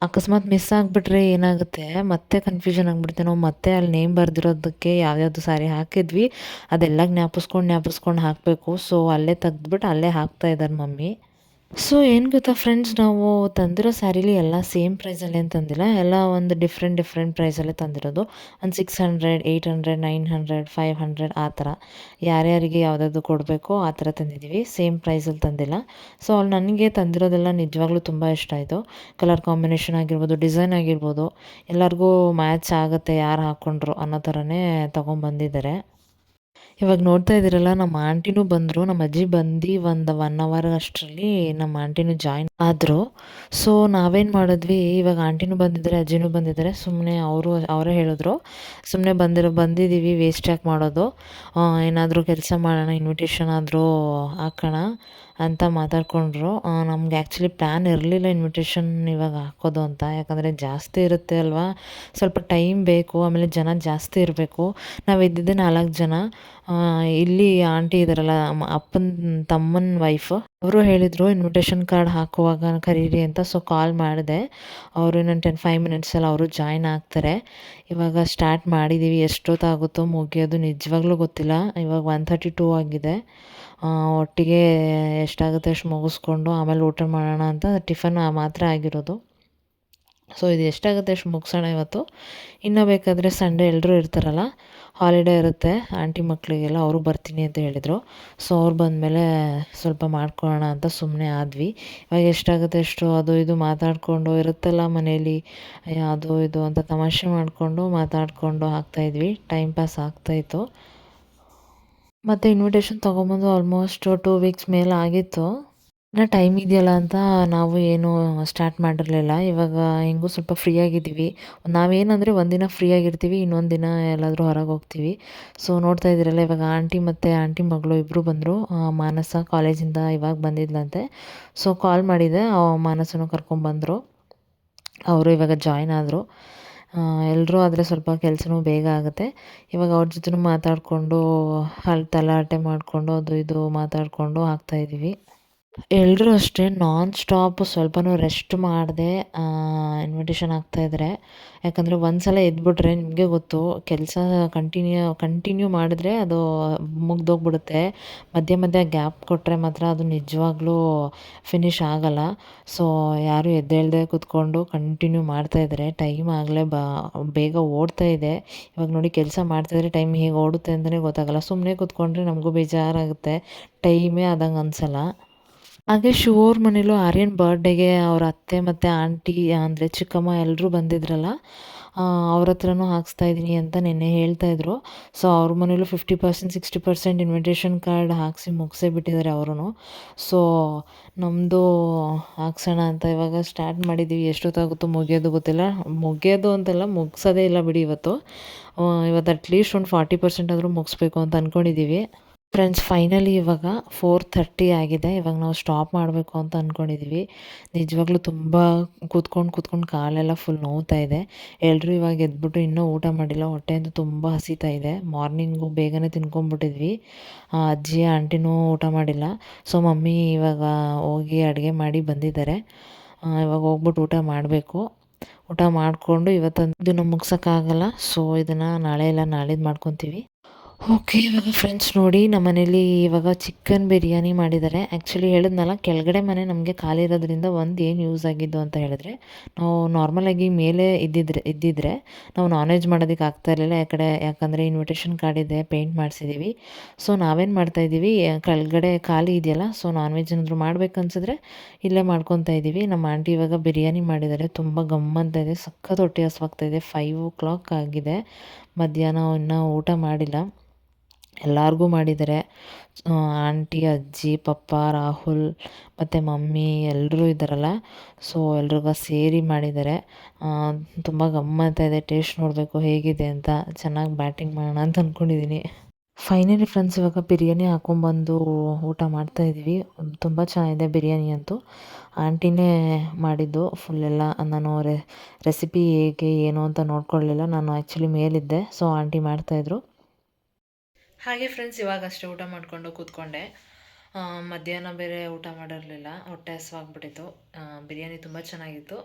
Speaker 1: ಅಕಸ್ಮಾತ್ ಮಿಸ್ ಆಗಿಬಿಟ್ರೆ ಏನಾಗುತ್ತೆ? ಮತ್ತೆ ಕನ್ಫ್ಯೂಷನ್ ಆಗಿಬಿಡುತ್ತೆ. ನಾವು ಮತ್ತೆ ಅಲ್ಲಿ ನೇಮ್ ಬರೆದಿರೋದಕ್ಕೆ ಯಾವ್ಯಾವ್ದು ಸಾರಿ ಹಾಕಿದ್ವಿ, ಅದೆಲ್ಲ ಜ್ಞಾಪಿಸ್ಕೊಂಡು ಜ್ಞಾಪಿಸ್ಕೊಂಡು ಹಾಕಬೇಕು. ಸೊ ಅಲ್ಲೇ ತೆಗೆದ್ಬಿಟ್ಟು ಅಲ್ಲೇ ಹಾಕ್ತಾ ಇದ್ದಾರೆ ಮಮ್ಮಿ. ಸೊ ಏನು ಗೊತ್ತಾ ಫ್ರೆಂಡ್ಸ್ ನಾವು ತಂದಿರೋ ಸ್ಯಾರಿಲಿ ಎಲ್ಲ ಸೇಮ್ ಪ್ರೈಸಲ್ಲೇ ತಂದಿಲ್ಲ, ಎಲ್ಲ ಒಂದು ಡಿಫ್ರೆಂಟ್ ಡಿಫ್ರೆಂಟ್ ಪ್ರೈಸಲ್ಲೇ ತಂದಿರೋದು. ಒಂದು six hundred eight hundred nine hundred five hundred ಆ ಥರ. ಯಾರ್ಯಾರಿಗೆ ಯಾವುದಾದ್ರು ಕೊಡಬೇಕೋ, ಆ ಥರ ತಂದಿದ್ದೀವಿ. ಸೇಮ್ ಪ್ರೈಸಲ್ಲಿ ತಂದಿಲ್ಲ. ಸೊ ಅಲ್ಲಿ ನನಗೆ ತಂದಿರೋದೆಲ್ಲ ನಿಜವಾಗ್ಲೂ ತುಂಬ ಇಷ್ಟ ಆಯಿತು. ಕಲರ್ ಕಾಂಬಿನೇಷನ್ ಆಗಿರ್ಬೋದು ಡಿಸೈನ್ ಆಗಿರ್ಬೋದು, ಎಲ್ಲರಿಗೂ ಮ್ಯಾಚ್ ಆಗುತ್ತೆ ಯಾರು ಹಾಕ್ಕೊಂಡ್ರು ಅನ್ನೋ ಥರನೇ ತೊಗೊಂಬಂದಿದ್ದಾರೆ. ಇವಾಗ ನೋಡ್ತಾ ಇದ್ದೀರಲ್ಲ, ನಮ್ಮ ಆಂಟಿನೂ ಬಂದರು, ನಮ್ಮ ಅಜ್ಜಿ ಬಂದು ಒಂದು ಒನ್ ಅವರ್ ಅಷ್ಟರಲ್ಲಿ ನಮ್ಮ ಆಂಟಿನೂ ಜಾಯಿನ್ ಆದರು. ಸೊ ನಾವೇನು ಮಾಡಿದ್ವಿ, ಇವಾಗ ಆಂಟಿನೂ ಬಂದಿದ್ದಾರೆ ಅಜ್ಜಿನೂ ಬಂದಿದ್ದಾರೆ. ಸುಮ್ಮನೆ ಅವರು, ಅವರೇ ಹೇಳಿದ್ರು. ಸುಮ್ಮನೆ ಬಂದಿರೋ, ಬಂದಿದ್ದೀವಿ ವೇಸ್ಟ್ ಯಾಕೆ ಮಾಡೋದು? ಏನಾದರೂ ಕೆಲಸ ಮಾಡೋಣ ಇನ್ವಿಟೇಷನ್ ಆದರೂ ಹಾಕೋಣ. ಅಂತ ಮಾತಾಡ್ಕೊಂಡ್ರು. ನಮ್ಗೆ ಆ್ಯಕ್ಚುಲಿ ಪ್ಲ್ಯಾನ್ ಇರಲಿಲ್ಲ ಇನ್ವಿಟೇಷನ್ ಇವಾಗ ಹಾಕೋದು ಅಂತ. ಯಾಕಂದರೆ ಜಾಸ್ತಿ ಇರುತ್ತೆ ಅಲ್ವಾ? ಸ್ವಲ್ಪ ಟೈಮ್ ಬೇಕು, ಆಮೇಲೆ ಜನ ಜಾಸ್ತಿ ಇರಬೇಕು. ನಾವು ಇದ್ದಿದ್ದೆ ನಾಲ್ಕು ಜನ. ಇಲ್ಲಿ ಆಂಟಿ ಇದ್ದಾರಲ್ಲ ಅಪ್ಪನ, ತಮ್ಮನ ವೈಫ್ ಅವರು ಹೇಳಿದರು ಇನ್ವಿಟೇಷನ್ ಕಾರ್ಡ್ ಹಾಕುವಾಗ ಕರೀರಿ ಅಂತ. ಸೊ ಕಾಲ್ ಮಾಡಿದೆ. ಅವರು ಇನ್ನೊಂದು ಟೆನ್ ಫೈವ್ ಮಿನಿಟ್ಸಲ್ಲಿ ಅವರು ಜಾಯ್ನ್ ಆಗ್ತಾರೆ. ಇವಾಗ ಸ್ಟಾರ್ಟ್ ಮಾಡಿದ್ದೀವಿ ಎಷ್ಟೊತ್ತಾಗುತ್ತೋ ಮುಗಿಯೋದು ನಿಜವಾಗ್ಲೂ ಗೊತ್ತಿಲ್ಲ. ಇವಾಗ ಒನ್ ತರ್ಟಿ ಟೂ ಆಗಿದೆ. ಒಟ್ಟಿಗೆ ಎಷ್ಟಾಗುತ್ತೆ ಅಷ್ಟು ಮುಗಿಸ್ಕೊಂಡು ಆಮೇಲೆ ಊಟ ಮಾಡೋಣ ಅಂತ ಟಿಫನ್ ಮಾತ್ರ ಆಗಿರೋದು. ಸೊ ಇದು ಎಷ್ಟಾಗುತ್ತೆ ಅಷ್ಟು ಮುಗಿಸೋಣ ಇವತ್ತು. ಇನ್ನೂ ಬೇಕಾದರೆ ಸಂಡೇ ಎಲ್ಲರೂ ಇರ್ತಾರಲ್ಲ ಹಾಲಿಡೇ ಇರುತ್ತೆ ಆಂಟಿ ಮಕ್ಕಳಿಗೆಲ್ಲ ಅವರು ಬರ್ತೀನಿ ಅಂತ ಹೇಳಿದರು. ಸೊ ಅವ್ರು ಬಂದಮೇಲೆ ಸ್ವಲ್ಪ ಮಾಡ್ಕೊಳ್ಳೋಣ ಅಂತ ಸುಮ್ಮನೆ ಆದ್ವಿ. ಇವಾಗ ಎಷ್ಟಾಗುತ್ತೆ ಅಷ್ಟು ಅದು ಇದು ಮಾತಾಡಿಕೊಂಡು ಇರುತ್ತಲ್ಲ ಅಯ್ಯೋ ಅದು ಇದು ಅಂತ ತಮಾಷೆ ಮಾಡಿಕೊಂಡು ಮಾತಾಡಿಕೊಂಡು ಹಾಕ್ತಾಯಿದ್ವಿ ಟೈಮ್ ಪಾಸ್ ಆಗ್ತಾಯಿತ್ತು ಮತ್ತು ಇನ್ವಿಟೇಷನ್ ತೊಗೊಂಬಂದು ಆಲ್ಮೋಸ್ಟ್ ಟೂ ವೀಕ್ಸ್ ಮೇಲೆ ಆಗಿತ್ತು. ಇನ್ನು ಟೈಮ್ ಇದೆಯಲ್ಲ ಅಂತ ನಾವು ಏನು ಸ್ಟಾರ್ಟ್ ಮಾಡಿರಲಿಲ್ಲ. ಇವಾಗ ಹೆಂಗೂ ಸ್ವಲ್ಪ ಫ್ರೀ ಆಗಿದ್ದೀವಿ. ನಾವೇನಂದರೆ ಒಂದಿನ ಫ್ರೀ ಆಗಿರ್ತೀವಿ, ಇನ್ನೊಂದು ದಿನ ಎಲ್ಲಾದರೂ ಹೊರಗೆ ಹೋಗ್ತೀವಿ. ಸೊ ನೋಡ್ತಾ ಇದ್ದೀರಲ್ಲ, ಇವಾಗ ಆಂಟಿ ಮತ್ತು ಆಂಟಿ ಮಗಳು ಇಬ್ಬರು ಬಂದರು. ಮಾನಸ ಕಾಲೇಜಿಂದ ಇವಾಗ ಬಂದಿದ್ಲಂತೆ. ಸೊ ಕಾಲ್ ಮಾಡಿದೆ, ಆ ಕರ್ಕೊಂಡು ಕರ್ಕೊಂಬಂದರು. ಅವರು ಇವಾಗ ಜಾಯ್ನ್ ಆದರು. ಎಲ್ಲರೂ ಆದರೆ ಸ್ವಲ್ಪ ಕೆಲಸನೂ ಬೇಗ ಆಗುತ್ತೆ. ಇವಾಗ ಅವ್ರ ಜೊತೆನೂ ಮಾತಾಡಿಕೊಂಡು ಅಲ್ಲಿ ತಲಾಟೆ ಮಾಡಿಕೊಂಡು, ಅದು ಇದು ಮಾತಾಡಿಕೊಂಡು ಹಾಕ್ತಾಯಿದ್ದೀವಿ
Speaker 3: ಎಲ್ಲರೂ ಅಷ್ಟೇ ನಾನ್ ಸ್ಟಾಪ್ ಸ್ವಲ್ಪನೂ ರೆಸ್ಟ್ ಮಾಡದೆ ಇನ್ವಿಟೇಷನ್ ಆಗ್ತಾಯಿದ್ರೆ ಯಾಕಂದರೆ ಒಂದು ಸಲ ಎದ್ಬಿಟ್ರೆ ನಿಮಗೆ ಗೊತ್ತು, ಕೆಲಸ ಕಂಟಿನ್ಯೂ ಕಂಟಿನ್ಯೂ ಮಾಡಿದ್ರೆ ಅದು ಮುಗ್ದೋಗ್ಬಿಡುತ್ತೆ. ಮಧ್ಯೆ ಮಧ್ಯೆ ಗ್ಯಾಪ್ ಕೊಟ್ಟರೆ ಮಾತ್ರ ಅದು ನಿಜವಾಗ್ಲೂ ಫಿನಿಷ್ ಆಗಲ್ಲ. ಸೊ ಯಾರು ಎದ್ದೇಳದೆ ಕೂತ್ಕೊಂಡು ಕಂಟಿನ್ಯೂ ಮಾಡ್ತಾಯಿದ್ದಾರೆ ಟೈಮ್ ಆಗಲೇ ಬಾ, ಬೇಗ ಓಡ್ತಾ ಇದೆ. ಇವಾಗ ನೋಡಿ ಕೆಲಸ ಮಾಡ್ತಾಯಿದ್ರೆ ಟೈಮ್ ಹೇಗೆ ಓಡುತ್ತೆ ಅಂತಲೇ ಗೊತ್ತಾಗಲ್ಲ. ಸುಮ್ಮನೆ ಕೂತ್ಕೊಂಡ್ರೆ ನಮಗೂ ಬೇಜಾರಾಗುತ್ತೆ. ಟೈಮೇ ಆದಂಗೆ ಅನಿಸಲ್ಲ. ಹಾಗೆ ಅವ್ರ ಮನೇಲೂ ಆರ್ಯನ್ ಬರ್ಡೇಗೆ ಅವ್ರ ಅತ್ತೆ ಮತ್ತು ಆಂಟಿ ಅಂದರೆ ಚಿಕ್ಕಮ್ಮ ಎಲ್ಲರೂ ಬಂದಿದ್ರಲ್ಲ ಅವ್ರ ಹತ್ರನೂ ಹಾಕ್ಸ್ತಾ ಇದ್ದೀನಿ ಅಂತ ನಿನ್ನೆ ಹೇಳ್ತಾ ಇದ್ರು. ಸೊ ಅವ್ರ ಮನೇಲೂ fifty percent sixty percent invitation card ಹಾಕಿಸಿ ಮುಗಿಸೇ ಬಿಟ್ಟಿದ್ದಾರೆ ಅವರು ಸೊ ನಮ್ಮದು ಹಾಕ್ಸೋಣ ಅಂತ ಇವಾಗ ಸ್ಟಾರ್ಟ್ ಮಾಡಿದ್ದೀವಿ ಎಷ್ಟೊತ್ತಾಗುತ್ತೋ ಮುಗಿಯೋದು ಗೊತ್ತಿಲ್ಲ. ಮುಗಿಯೋದು ಅಂತೆಲ್ಲ, ಮುಗಿಸೋದೇ ಇಲ್ಲ ಬಿಡಿ ಇವತ್ತು. ಇವತ್ತು ಅಟ್ಲೀಸ್ಟ್ ಒಂದು ಫಾರ್ಟಿ ಪರ್ಸೆಂಟ್ ಆದರೂ ಮುಗಿಸ್ಬೇಕು ಅಂತ ಅಂದ್ಕೊಂಡಿದ್ದೀವಿ ಫ್ರೆಂಡ್ಸ್ ಫೈನಲಿ ಇವಾಗ ಫೋರ್ ಥರ್ಟಿ ಆಗಿದೆ. ಇವಾಗ ನಾವು ಸ್ಟಾಪ್ ಮಾಡಬೇಕು ಅಂತ ಅಂದ್ಕೊಂಡಿದ್ದೀವಿ ನಿಜವಾಗ್ಲೂ ತುಂಬ ಕೂತ್ಕೊಂಡು ಕೂತ್ಕೊಂಡು ಕಾಲೆಲ್ಲ ಫುಲ್ ನೋವ್ತಾ ಇದೆ. ಎಲ್ಲರೂ ಇವಾಗ ಎದ್ಬಿಟ್ಟು ಇನ್ನೂ ಊಟ ಮಾಡಿಲ್ಲ. ಹೊಟ್ಟೆ ಅಂತೂ ತುಂಬ ಹಸಿತಾ ಇದೆ. ಮಾರ್ನಿಂಗು ಬೇಗನೆ ತಿನ್ಕೊಂಬಿಟ್ಟಿದ್ವಿ ಆ, ಅಜ್ಜಿ ಆಂಟಿನೂ ಊಟ ಮಾಡಿಲ್ಲ. ಸೊ ಮಮ್ಮಿ ಇವಾಗ ಹೋಗಿ ಅಡುಗೆ ಮಾಡಿ ಬಂದಿದ್ದಾರೆ. ಇವಾಗ ಹೋಗ್ಬಿಟ್ಟು ಊಟ ಮಾಡಬೇಕು. ಊಟ ಮಾಡಿಕೊಂಡು ಇವತ್ತೊಂದು ಇದನ್ನು ಮುಗ್ಸೋಕ್ಕಾಗಲ್ಲ. ಸೊ ಇದನ್ನು ನಾಳೆ ಇಲ್ಲ ನಾಳೆದು ಮಾಡ್ಕೊತೀವಿ. ಓಕೆ, ಇವಾಗ ಫ್ರೆಂಡ್ಸ್ ನೋಡಿ ನಮ್ಮ ಮನೇಲಿ ಇವಾಗ ಚಿಕನ್ ಬಿರಿಯಾನಿ ಮಾಡಿದ್ದಾರೆ. ಆ್ಯಕ್ಚುಲಿ ಹೇಳಿದ್ನಲ್ಲ, ಕೆಳಗಡೆ ಮನೆ ನಮಗೆ ಖಾಲಿ ಇರೋದ್ರಿಂದ ಒಂದು ಏನು ಯೂಸ್ ಆಗಿದ್ದು ಅಂತ ಹೇಳಿದ್ರೆ, ನಾವು ನಾರ್ಮಲಾಗಿ ಮೇಲೆ ಇದ್ದಿದ್ರೆ ಇದ್ದಿದ್ರೆ ನಾವು ನಾನ್ ವೆಜ್ ಮಾಡೋದಕ್ಕೆ ಆಗ್ತಾ ಇರಲಿಲ್ಲ. ಯಾಕಡೆ, ಯಾಕಂದರೆ ಇನ್ವಿಟೇಷನ್ ಕಾರ್ಡ್ ಇದೆ ಪೇಂಟ್ ಮಾಡಿಸಿದ್ದೀವಿ ಸೊ ನಾವೇನು ಮಾಡ್ತಾಯಿದ್ದೀವಿ ಕೆಳಗಡೆ ಖಾಲಿ ಇದೆಯಲ್ಲ ಸೊ ನಾನ್ ವೆಜ್ ಏನಾದರೂ ಮಾಡ್ಬೇಕನ್ಸಿದ್ರೆ ಇಲ್ಲೇ ಮಾಡ್ಕೊತಾ ಇದ್ದೀವಿ. ನಮ್ಮ ಆಂಟಿ ಇವಾಗ ಬಿರಿಯಾನಿ ಮಾಡಿದ್ದಾರೆ, ತುಂಬ ಗಮ್ಮಂತ ಇದೆ, ಸಖತ್ ಹೊಟ್ಟೆ ಹಸ್ವಾಗ್ತಾ ಇದೆ ಫೈವ್ ಓ ಕ್ಲಾಕ್ ಆಗಿದೆ. ಮಧ್ಯಾಹ್ನ ಇನ್ನೂ ಊಟ ಮಾಡಿಲ್ಲ. ಎಲ್ಲರಿಗೂ ಮಾಡಿದ್ದಾರೆ. ಆಂಟಿ, ಅಜ್ಜಿ, ಪಪ್ಪ, ರಾಹುಲ್ ಮತ್ತು ಮಮ್ಮಿ ಎಲ್ಲರೂ ಇದ್ದಾರಲ್ಲ? ಸೊ ಎಲ್ರಿಗೂ ಸೇರಿ ಮಾಡಿದ್ದಾರೆ. ತುಂಬ ಗಮ್ಮತ್ತ ಇದೆ. ಟೇಸ್ಟ್ ನೋಡಬೇಕು ಹೇಗಿದೆ ಅಂತ. ಚೆನ್ನಾಗಿ ಬ್ಯಾಟಿಂಗ್ ಮಾಡೋಣ ಅಂತ ಅಂದ್ಕೊಂಡಿದ್ದೀನಿ ಫೈನಲಿ ಫ್ರೆಂಡ್ಸ್ ಇವಾಗ ಬಿರಿಯಾನಿ ಹಾಕೊಂಬಂದು ಊಟ ಮಾಡ್ತಾ ತುಂಬ ಚೆನ್ನಾಗಿದೆ ಬಿರಿಯಾನಿ ಅಂತೂ. ಆಂಟಿನೇ ಮಾಡಿದ್ದು. ಫುಲ್ ಎಲ್ಲ ನಾನು ರೆಸಿಪಿ ಹೇಗೆ, ಏನು ಅಂತ ನೋಡ್ಕೊಳ್ಳಿಲ್ಲ. ನಾನು ಆ್ಯಕ್ಚುಲಿ ಮೇಲಿದ್ದೆ. ಸೊ ಆಂಟಿ ಮಾಡ್ತಾಯಿದ್ರು
Speaker 1: ಹಾಗೆ ಫ್ರೆಂಡ್ಸ್ ಇವಾಗ ಅಷ್ಟೇ ಊಟ ಮಾಡಿಕೊಂಡು ಕೂತ್ಕೊಂಡೆ. ಮಧ್ಯಾಹ್ನ ಬೇರೆ ಊಟ ಮಾಡಿರಲಿಲ್ಲ, ಹೊಟ್ಟೆ ಹಸುವಾಗ್ಬಿಟ್ಟಿತ್ತು. ಬಿರಿಯಾನಿ ತುಂಬ ಚೆನ್ನಾಗಿತ್ತು.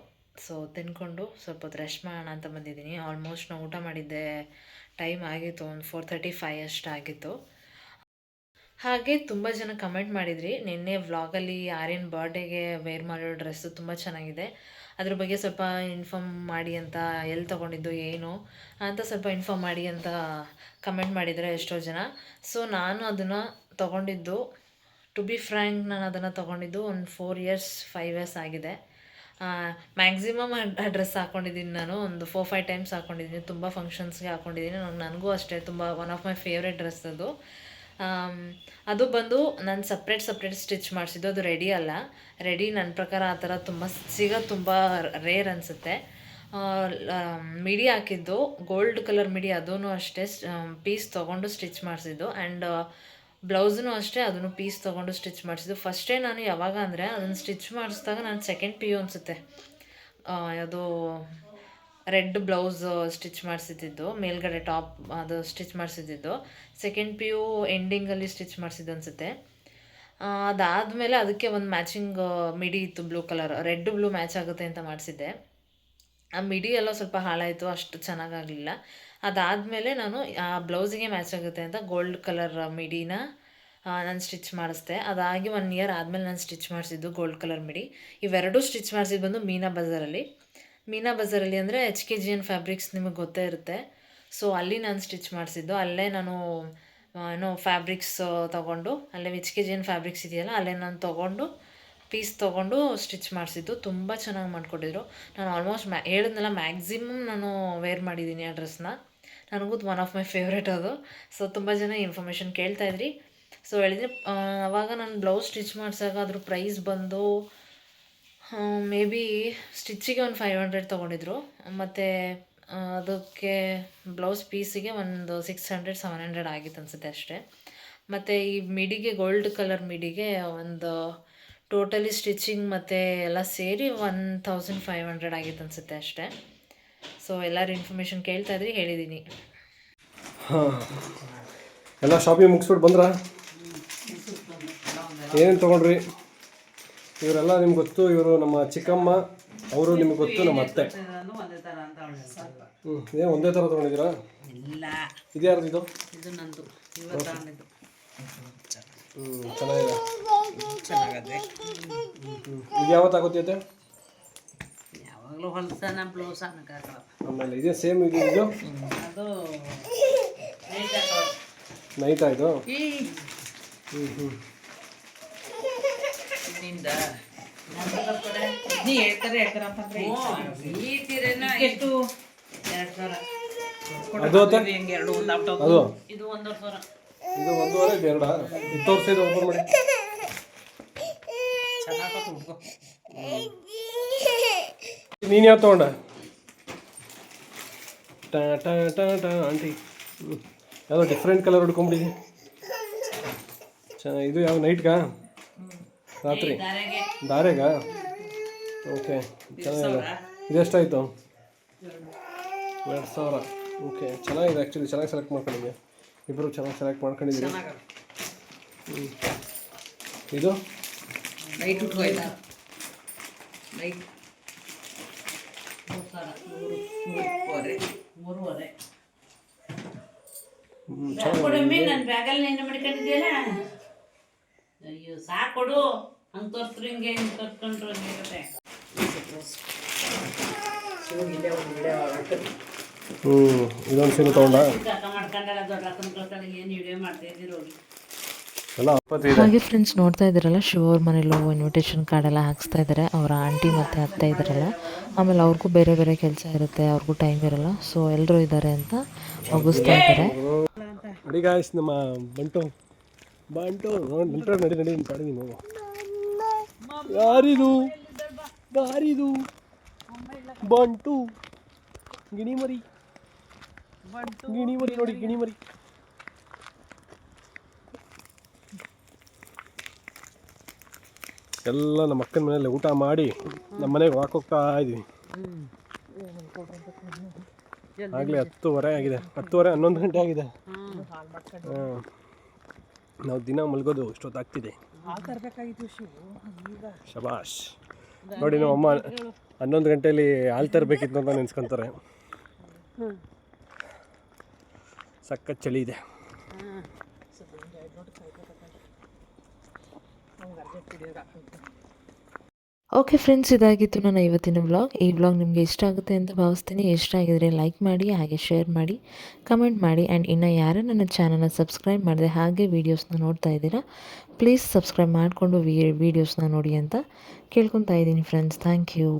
Speaker 1: ಸೊ ತಿನ್ಕೊಂಡು ಸ್ವಲ್ಪ ಹೊತ್ತು ರೆಸ್ಟ್ ಮಾಡೋಣ ಅಂತ ಬಂದಿದ್ದೀನಿ. ಆಲ್ಮೋಸ್ಟ್ ನಾವು ಊಟ ಮಾಡಿದ್ದೆ ಟೈಮ್ ಆಗಿತ್ತು, ಒಂದು ಫೋರ್ ತರ್ಟಿ ಫೈವ್ ಅಷ್ಟು ಆಗಿತ್ತು. ಹಾಗೆ ತುಂಬ ಜನ ಕಮೆಂಟ್ ಮಾಡಿದ್ರಿ, ನಿನ್ನೆ ವ್ಲಾಗಲ್ಲಿ ಆರ್ಯನ್ ಬರ್ಡೇಗೆ ವೇರ್ ಮಾಡಿರೋ ಡ್ರೆಸ್ಸು ತುಂಬ ಚೆನ್ನಾಗಿದೆ. ಅದ್ರ ಬಗ್ಗೆ ಸ್ವಲ್ಪ ಇನ್ಫಾರ್ಮ್ ಮಾಡಿ ಅಂತ ಎಲ್ಲಿ ತೊಗೊಂಡಿದ್ದು ಏನು ಅಂತ ಸ್ವಲ್ಪ ಇನ್ಫಾರ್ಮ್ ಮಾಡಿ ಅಂತ ಕಮೆಂಟ್ ಮಾಡಿದರೆ ಎಷ್ಟೋ ಜನ. ಸೊ ನಾನು ಅದನ್ನು ತೊಗೊಂಡಿದ್ದು ಟು ಬಿ ಫ್ರ್ಯಾಂಕ್ ನಾನು ಅದನ್ನು ತೊಗೊಂಡಿದ್ದು ಒಂದು ಫೋರ್ ಇಯರ್ಸ್ ಫೈವ್ ಇಯರ್ಸ್ ಆಗಿದೆ. ಮ್ಯಾಕ್ಸಿಮಮ್ ಡ್ರೆಸ್ ಹಾಕ್ಕೊಂಡಿದ್ದೀನಿ ನಾನು, ಒಂದು ಫೋರ್ ಫೈವ್ ಟೈಮ್ಸ್ ಹಾಕ್ಕೊಂಡಿದ್ದೀನಿ ತುಂಬ ಫಂಕ್ಷನ್ಸ್ಗೆ ಹಾಕ್ಕೊಂಡಿದ್ದೀನಿ ನನಗೆ ನನಗೂ ಅಷ್ಟೇ, ತುಂಬ one of my favourite dress ಅದು. ಅದು ಬಂದು ನಾನು ಸಪ್ರೇಟ್ ಸಪ್ರೇಟ್ ಸ್ಟಿಚ್ ಮಾಡಿಸಿದ್ದು, ಅದು ರೆಡಿ ಅಲ್ಲ. ರೆಡಿ ನನ್ನ ಪ್ರಕಾರ ಆ ಥರ ತುಂಬ ಸಿಗೋದು ತುಂಬ ರೇರ್ ಅನಿಸುತ್ತೆ. ಮಿಡಿ ಹಾಕಿದ್ದು ಗೋಲ್ಡ್ ಕಲರ್ ಮಿಡಿ ಅದೂ ಅಷ್ಟೇ ಪೀಸ್ ತೊಗೊಂಡು ಸ್ಟಿಚ್ ಮಾಡಿಸಿದ್ದು. ಆ್ಯಂಡ್ ಬ್ಲೌಸೂ ಅಷ್ಟೇ ಅದನ್ನು ಪೀಸ್ ತೊಗೊಂಡು ಸ್ಟಿಚ್ ಮಾಡಿಸಿದ್ದು. ಫಸ್ಟೇ ನಾನು ಯಾವಾಗ ಅಂದರೆ, ಅದನ್ನು ಸ್ಟಿಚ್ ಮಾಡಿಸಿದಾಗ ನಾನು ಸೆಕೆಂಡ್ ಪಿ ಯು ಅನಿಸುತ್ತೆ. ಅದು ರೆಡ್ ಬ್ಲೌಸ್ ಸ್ಟಿಚ್ ಮಾಡಿಸಿದ್ದು ಮೇಲ್ಗಡೆ ಟಾಪ್, ಅದು ಸ್ಟಿಚ್ ಮಾಡಿಸಿದ್ದು ಸೆಕೆಂಡ್ ಪಿ ಯು ಎಂಡಿಂಗಲ್ಲಿ ಸ್ಟಿಚ್ ಮಾಡಿಸಿದ್ದು ಅನಿಸುತ್ತೆ. ಅದಾದಮೇಲೆ ಅದಕ್ಕೆ ಒಂದು ಮ್ಯಾಚಿಂಗ್ ಮಿಡಿ ಇತ್ತು blue colour red blue match ಆಗುತ್ತೆ ಅಂತ ಮಾಡಿಸಿದ್ದೆ. ಆ ಮಿಡಿ ಎಲ್ಲ ಸ್ವಲ್ಪ ಹಾಳಾಯಿತು, ಅಷ್ಟು ಚೆನ್ನಾಗಾಗಲಿಲ್ಲ. ಅದಾದಮೇಲೆ ನಾನು, ಆ, ಬ್ಲೌಸಿಗೆ ಮ್ಯಾಚ್ ಆಗುತ್ತೆ ಅಂತ ಗೋಲ್ಡ್ ಕಲರ್ ಮಿಡಿನ ನಾನು ಸ್ಟಿಚ್ ಮಾಡಿಸ್ದೆ. ಅದಾಗಿ ಒನ್ ಇಯರ್ ಆದಮೇಲೆ ನಾನು ಸ್ಟಿಚ್ ಮಾಡಿಸಿದ್ದು ಗೋಲ್ಡ್ ಕಲರ್ ಮಿಡಿ ಇವೆರಡೂ ಸ್ಟಿಚ್ ಮಾಡಿಸಿದ್ದು ಬಂದು ಮೀನಾ ಬಜಾರಲ್ಲಿ. ಮೀನಾ ಬಜಾರಲ್ಲಿ ಅಂದರೆ H K G N fabrics ನಿಮಗೆ ಗೊತ್ತೇ ಇರುತ್ತೆ. ಸೊ ಅಲ್ಲಿ ನಾನು ಸ್ಟಿಚ್ ಮಾಡಿಸಿದ್ದು. ಅಲ್ಲೇ ನಾನು ಏನು ಫ್ಯಾಬ್ರಿಕ್ಸ್ ತೊಗೊಂಡು, ಅಲ್ಲೇ H K G N fabrics ಇದೆಯಲ್ಲ, ಅಲ್ಲೇ ನಾನು ತೊಗೊಂಡು ಪೀಸ್ ತೊಗೊಂಡು ಸ್ಟಿಚ್ ಮಾಡಿಸಿದ್ದು. ತುಂಬ ಚೆನ್ನಾಗಿ ಮಾಡಿಕೊಟ್ಟಿದ್ರು. ನಾನು ಆಲ್ಮೋಸ್ಟ್ ಮ್ಯಾ, ಹೇಳಿದ್ನೆಲ್ಲ ಮ್ಯಾಕ್ಸಿಮಮ್ ನಾನು ವೇರ್ ಮಾಡಿದ್ದೀನಿ ಆ ಡ್ರೆಸ್ನ ನನಗೂ ಒನ್ ಆಫ್ ಮೈ ಫೇವ್ರೇಟ್ ಅದು. ಸೊ ತುಂಬ ಜನ ಇನ್ಫಾರ್ಮೇಷನ್ ಕೇಳ್ತಾಯಿದ್ರಿ ಸೊ ಹೇಳಿದ್ರೆ ಅವಾಗ ನಾನು ಬ್ಲೌಸ್ ಸ್ಟಿಚ್ ಮಾಡಿಸಾಗ ಅದ್ರ ಪ್ರೈಸ್ ಬಂದು ಮೇ ಬಿ ಸ್ಟಿಚ್ಚಿಗೆ ಒಂದು ಫೈವ್ ಹಂಡ್ರೆಡ್ ತೊಗೊಂಡಿದ್ರು. ಮತ್ತು ಅದಕ್ಕೆ ಬ್ಲೌಸ್ ಪೀಸಿಗೆ ಒಂದು ಸಿಕ್ಸ್ ಹಂಡ್ರೆಡ್ ಸೆವೆನ್ ಹಂಡ್ರೆಡ್ ಆಗಿತ್ತು ಅನಿಸುತ್ತೆ ಅಷ್ಟೇ. ಮತ್ತು ಈ ಮಿಡಿಗೆ ಗೋಲ್ಡ್ ಕಲರ್ ಮಿಡಿಗೆ ಒಂದು ಟೋಟಲಿ ಸ್ಟಿಚಿಂಗ್ ಮತ್ತು ಎಲ್ಲ ಸೇರಿ ಒನ್ ತೌಸಂಡ್ ಫೈವ್ ಹಂಡ್ರೆಡ್ ಆಗಿತ್ತು ಅನಿಸುತ್ತೆ ಅಷ್ಟೇ. ಸೊ ಎಲ್ಲರೂ ಇನ್ಫಾರ್ಮೇಷನ್ ಕೇಳ್ತಾ ಇದ್ರಿ ಹೇಳಿದ್ದೀನಿ
Speaker 4: ಹಾಂ. ಎಲ್ಲ ಶಾಪಿಂಗ್ ಮುಗಿಸ್ಬಿಟ್ಟು ಬಂದ್ರಾ? ಏನೇನು ತೊಗೊಂಡ್ರಿ? ಇವರೆಲ್ಲ ನಿಮ್ಗೆ ಗೊತ್ತು ಇವರು ನಮ್ಮ ಚಿಕ್ಕಮ್ಮ ಅವರು ನಿಮ್ಗೆ ಗೊತ್ತು ನಮ್ಮ ಅತ್ತೆ. ಹ್ಞೂ ಏನು ಒಂದೇ ಥರ ತೊಗೊಂಡಿದ್ದೀರಾ? ಇದು? ಯಾರ್ದು ಇದು ಹ್ಞೂ ಚೆನ್ನಾಗಿದೆ. ಇದು ಯಾವತ್ತು ಆಗುತ್ತೆ
Speaker 5: ಯಾವಾಗಲೂ ಹೊಲ್ಸನ ಬ್ಲೌಸ್ ಅನ್ನಕ್ಕಾಗಲ್ಲ
Speaker 4: ಆಮೇಲೆ ಇದೇ ಸೇಮ್ ಇದು ಇದು? ನೈಟ್ ಆಯಿತು? ಹ್ಞೂ ಹ್ಞೂ
Speaker 5: ನಿಂದ? ನೀ ಹೇಳ್ತಾರೆ ಹೇಳ್ತಾರಪ್ಪ ಈ ಸೀರೆನ ಎಷ್ಟು ಎರಡು ಸಾವಿರ.
Speaker 4: ಅದು ಅತ್ತೆ?
Speaker 5: ಎರಡು ಒಂದು ಔಟ್
Speaker 4: ಅದು?
Speaker 5: ಇದು ಒಂದೂವರೆ ಸಾವಿರ.
Speaker 4: ಇದು ಒಂದೂವರೆ ಇದು ಎರಡಾ? ಇದು ತೋರಿಸಿ ಇದು ಓಪನ್ ಮಾಡಿ.
Speaker 5: ಚೆನ್ನಾಗಿ ಹುಡ್ಕೋ
Speaker 4: ನೀನು ಯಾವ ತೊಗೊಂಡ? ಟಾ ಟಾ ಟಾ ಟಾ ಆಂಟಿ. ಯಾವುದೋ ಡಿಫ್ರೆಂಟ್ ಕಲರ್ ಹುಡ್ಕೊಂಬಿಟ್ಟಿದ್ದೀನಿ ಚೆನ್ನಾಗಿ ಇದು ಯಾವ ನೈಟ್ಗಾ ರಾತ್ರಿ?
Speaker 5: ದಾರೆಗ
Speaker 4: ಓಕೆ ಚೆನ್ನಾಗಿದೆ. ಇದೆಷ್ಟಾಯಿತು? ಎರಡು ಸಾವಿರ. ಓಕೆ ಚೆನ್ನಾಗಿದೆ ಆ್ಯಕ್ಚುಲಿ ಚೆನ್ನಾಗಿ ಸೆಲೆಕ್ಟ್ ಮಾಡ್ಕೊಂಡಿದ್ದೆ. ಇಬ್ಬರು ಚೆನ್ನಾಗಿ ಸೆಲೆಕ್ಟ್ ಮಾಡ್ಕೊಂಡಿದ್ದೀರಿ. ಹ್ಞೂ ಇದು?
Speaker 5: ಮೂರುವರೆ.
Speaker 4: ಹ್ಞೂ
Speaker 5: ಕೊಡಮ್ಮಿ ನನ್ನ ಬ್ಯಾಗಲ್ಲಿ ಏನು ಮಾಡ್ಕೊಂಡಿದ್ದೀರ ಅಯ್ಯೋ ಸಾಕು ಕೊಡು. ಹಂಗೆ ತೋರಿಸ್ರು ಹಿಂಗೆ ಹಿಂಗೆ ತೋರ್ಸ್ಕೊಂಡ್ರು ಹಂಗೆ
Speaker 4: ಹ್ಞೂ ಇದೊಂದು ಸೀರೆ ತೊಗೊಂಡ?
Speaker 5: ಕಾಕ ಮಾಡ್ಕೊಂಡಲ್ಲ ದೊಡ್ಡ ಅಕ್ಕನ ಕಳ್ತಾಳೆ ಏನು ವಿಡಿಯೋ ಮಾಡ್ತಾ ಇದ್ದೀರಿ ಹೋಗಿ.
Speaker 4: ಎಲ್ಲ ಅಪ್ಪತ್ತಿದೆ
Speaker 1: ಹಾಗೆ ಫ್ರೆಂಡ್ಸ್ ನೋಡ್ತಾ ಇದ್ದೀರಲ್ಲ ಶಿವ ಅವ್ರ ಮನೇಲೂ ಇನ್ವಿಟೇಷನ್ ಕಾರ್ಡ್ ಎಲ್ಲ ಹಾಕ್ಸ್ತಾ ಇದ್ದಾರೆ ಅವರ ಆಂಟಿ ಮತ್ತೆ ಅತ್ತೆ ಇದ್ದಾರಲ್ಲ ಆಮೇಲೆ ಅವ್ರಿಗೂ ಬೇರೆ ಬೇರೆ ಕೆಲಸ ಇರುತ್ತೆ ಅವ್ರಿಗೂ ಟೈಮ್ ಇರಲ್ಲ. ಸೊ ಎಲ್ಲರೂ ಇದ್ದಾರೆ ಅಂತ ಮುಗಿಸ್ತಾ ಇದ್ದಾರೆ.
Speaker 4: ನಡಿ ಗಾಯ್ಸ್ ನಮ್ಮ ಬಂಟು. ಬಂಟು ನಿಂತ್ರ ನಡಿ ನಡಿ ನಿಮ್ಮ ಪಾಡಿಗೆ ನೀವು ಯಾರಿದು? ಯಾರಿದು? ಬಂಟು. ಗಿಣಿ ಮರಿ ಗಿಣಿ ಮರಿ ನೋಡಿ ಗಿಣಿ ಮರಿ ಎಲ್ಲ ನಮ್ಮ ಅಕ್ಕನ ಮನೆಯಲ್ಲಿ ಊಟ ಮಾಡಿ ನಮ್ಮ ಮನೆಗೆ ವಾಕ್ ಹೋಗ್ತಾ ಇದೀವಿ. ಆಗಲೇ ಹತ್ತುವರೆ ಆಗಿದೆ. ಹತ್ತುವರೆ ಹನ್ನೊಂದು ಗಂಟೆ ಆಗಿದೆ. ಹಾಂ. ನಾವು ದಿನ ಮಲ್ಗೋದು ಇಷ್ಟೊತ್ತಾಗ್ತಿದೆ. ಶಬಾಷ್. ನೋಡಿ ನಮ್ಮ ಅಮ್ಮ ಹನ್ನೊಂದು ಗಂಟೆಯಲ್ಲಿ ಹಾಲು ತರಬೇಕಿತ್ತು ಅಂತ ನೆನ್ಸ್ಕೊಂತಾರೆ. ಸಖತ್ ಚಳಿ ಇದೆ.
Speaker 1: ಓಕೆ ಫ್ರೆಂಡ್ಸ್ ಇದಾಗಿತ್ತು ನನ್ನ ಇವತ್ತಿನ ವ್ಲಾಗ್ ಈ ವ್ಲಾಗ್ ನಿಮಗೆ ಇಷ್ಟ ಆಗುತ್ತೆ ಅಂತ ಭಾವಿಸ್ತೀನಿ. ಇಷ್ಟ ಆಗಿದ್ರೆ ಲೈಕ್ ಮಾಡಿ, ಹಾಗೆ ಶೇರ್ ಮಾಡಿ ಕಮೆಂಟ್ ಮಾಡಿ ಆ್ಯಂಡ್ ಇನ್ನು ಯಾರು ನನ್ನ ಚಾನಲ್ನ ಸಬ್ಸ್ಕ್ರೈಬ್ ಮಾಡಿದೆ ಹಾಗೆ ವೀಡಿಯೋಸ್ನ ನೋಡ್ತಾ ಇದ್ದೀರಾ ಪ್ಲೀಸ್ ಸಬ್ಸ್ಕ್ರೈಬ್ ಮಾಡಿಕೊಂಡು ವೀಡಿಯೋಸ್ನ ನೋಡಿ ಅಂತ ಕೇಳ್ಕೊತಾ ಇದ್ದೀನಿ ಫ್ರೆಂಡ್ಸ್ ಥ್ಯಾಂಕ್ ಯು